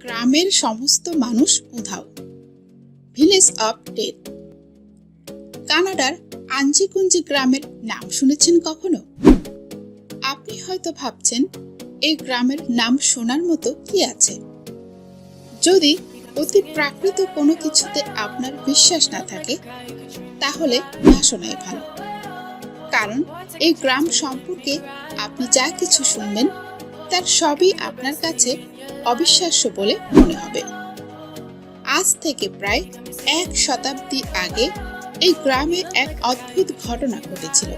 গ্রামের সমস্ত মানুষ উধাও। Village of death. কানাডার আঞ্জিকুঞ্জি গ্রামের নাম শুনেছেন কখনো? আপনি হয়তো ভাবছেন, এই গ্রামের নাম শোনার মতো কি আছে? যদি অতি প্রাকৃত কোনো কিছুতে আপনার বিশ্বাস না থাকে, তাহলে না শোনাই ভালো। কারণ এই গ্রাম সম্পর্কে আপনি যা কিছু শুনবেন তার সবই আপনার কাছে অবিশ্বাস্য বলে মনে হবে। আজ থেকে প্রায় এক শতাব্দী আগে এই গ্রামে এক অদ্ভুত ঘটনা ঘটেছিল।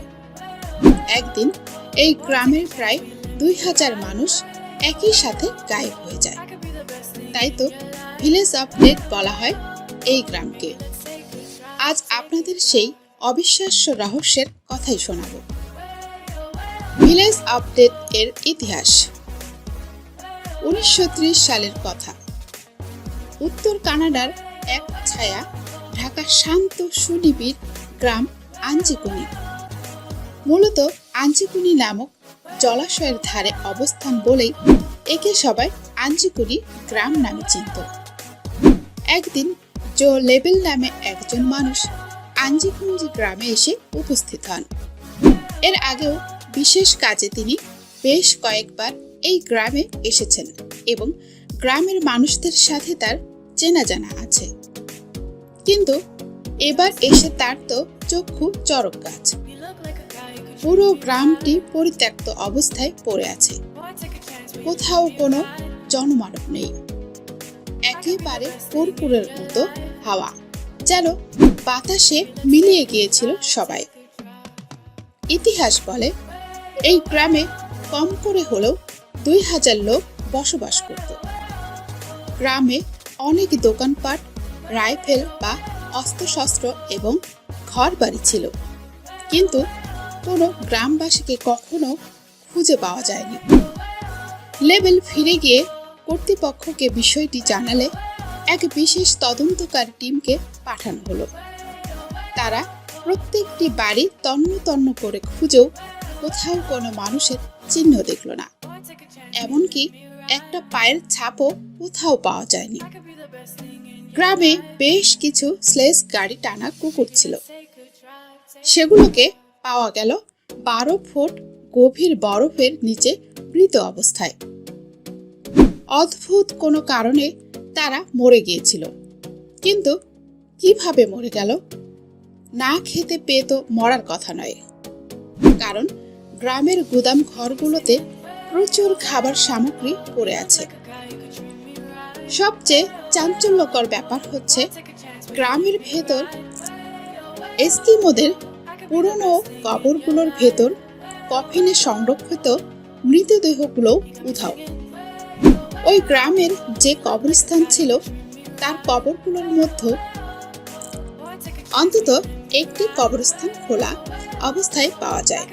একদিন এই গ্রামের প্রায় দুই হাজার মানুষ একই সাথে গায়েব হয়ে যায়। তাই তো ভিলেজ অফ ডেথ বলা হয় এই গ্রামকে। আজ আপনাদের সেই অবিশ্বাস্য রহস্যের কথাই শোনাব। ভিলেজ অফ ডেথ এর ইতিহাস। উনিশশো ত্রিশ সালের কথা। উত্তর কানাডার এক ছায়া ঢাকা শান্ত সুনিবিড় গ্রাম আঞ্জিকুনি। মূলত আঞ্জিকুনি নামক জলাশয়ের ধারে অবস্থান বলেই একে সবাই আঞ্জিকুনি গ্রাম নামে চিনত। একদিন জো লেবেল নামে একজন মানুষ আঞ্জিকুঞ্জি গ্রামে এসে উপস্থিত হন। এর আগেও বিশেষ কাজে তিনি বেশ কয়েকবার এই গ্রামে এসেছেন এবং গ্রামের মানুষদের সাথে তার চেনা জানা আছে। কিন্তু এবার এসে তার তো চক্ষু চরক গাছ পুরো গ্রামটি পরিত্যক্ত অবস্থায় পড়ে আছে। কোথাও কোনো জনমানব নেই। একেবারে পুরপুরের মতো হাওয়া, যেন বাতাসে মিলিয়ে গিয়েছিল সবাই। ইতিহাস বলে, এই গ্রামে কম করে হলেও দুই হাজার লোক বসবাস করত। গ্রামে অনেক দোকানপাট, রাইফেল বা অস্ত্রশস্ত্র এবং ঘর বাড়ি ছিল। কিন্তু কোনো গ্রামবাসীকে কখনো খুঁজে পাওয়া যায়নি। লেবেল ফিরে গিয়ে কর্তৃপক্ষকে বিষয়টি জানালে এক বিশেষ তদন্তকার টিমকে পাঠানো হলো। তারা প্রত্যেকটি বাড়ি তন্ন তন্ন করে খুঁজেও কোথাও কোনো মানুষের চিহ্ন দেখল না। এমনকি একটা পায়ের ছাপও কোথাও পাওয়া যায়নি। গ্রামে বেশ কিছু স্লেজ গাড়ি টানা কুকুর ছিল। সেগুলোকে পাওয়া গেল বারো ফুট গভীর বরফের নিচে মৃত অবস্থায়। অদ্ভুত কোনো কারণে তারা মরে গিয়েছিল। কিন্তু কীভাবে মরে গেল না খেতে পেয়ে তো মরার কথা নয়। কারণ গ্রামের গুদাম ঘরগুলোতে প্রচুর খাবার সামগ্রী পড়ে আছে। সবচেয়ে চাঞ্চল্যকর ব্যাপার হচ্ছে, গ্রামের ভেতর এস্কিমোদের পুরনো কবরগুলোর ভেতর কফিনে সংরক্ষিত মৃতদেহগুলো উধাও। ওই গ্রামের যে কবরস্থান ছিল, তার কবরগুলোর মধ্যে অন্তত একটি কবরস্থান খোলা অবস্থায় পাওয়া যায়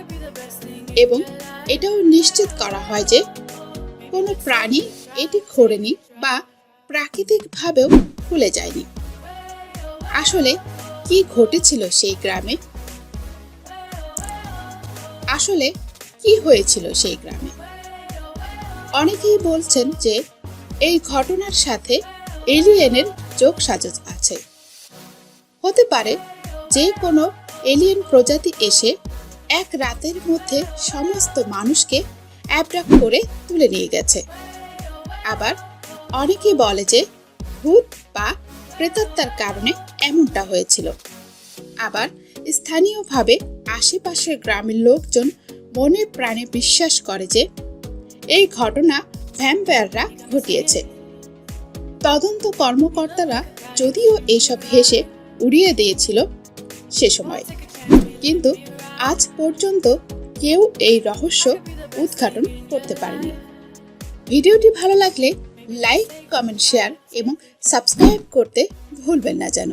এবং এটাও নিশ্চিত করা হয় যে কোনো প্রাণী এটি খোঁড়েনি বা প্রাকৃতিকভাবেও খুলে যায়নি। আসলে কি ঘটেছিল সেই গ্রামে? আসলে কি হয়েছিল সেই গ্রামে? অনেকেই বলছেন যে এই ঘটনার সাথে এলিয়েনের যোগ সাজস আছে। হতে পারে যে কোনো এলিয়েন প্রজাতি এসে এক রাতের মধ্যে সমস্ত মানুষকে অ্যাবডাক্ট করে তুলে নিয়ে গেছে। আবার অনেকে বলে যে ভূত বা প্রেতাত্মার কারণে এমনটা হয়েছিল। আবার স্থানীয়ভাবে আশেপাশের গ্রামের লোকজন মনে প্রাণে বিশ্বাস করে যে এই ঘটনা ভ্যাম্পায়াররা ঘটিয়েছে। তদন্ত কর্মকর্তারা যদিও এইসব হেসে উড়িয়ে দিয়েছিল সে সময়। কিন্তু আজ পর্যন্ত কেউ এই রহস্য উদ্ঘাটন করতে পারেনি। ভিডিওটি ভালো লাগলে লাইক, কমেন্ট, শেয়ার এবং সাবস্ক্রাইব করতে ভুলবেন না যেন।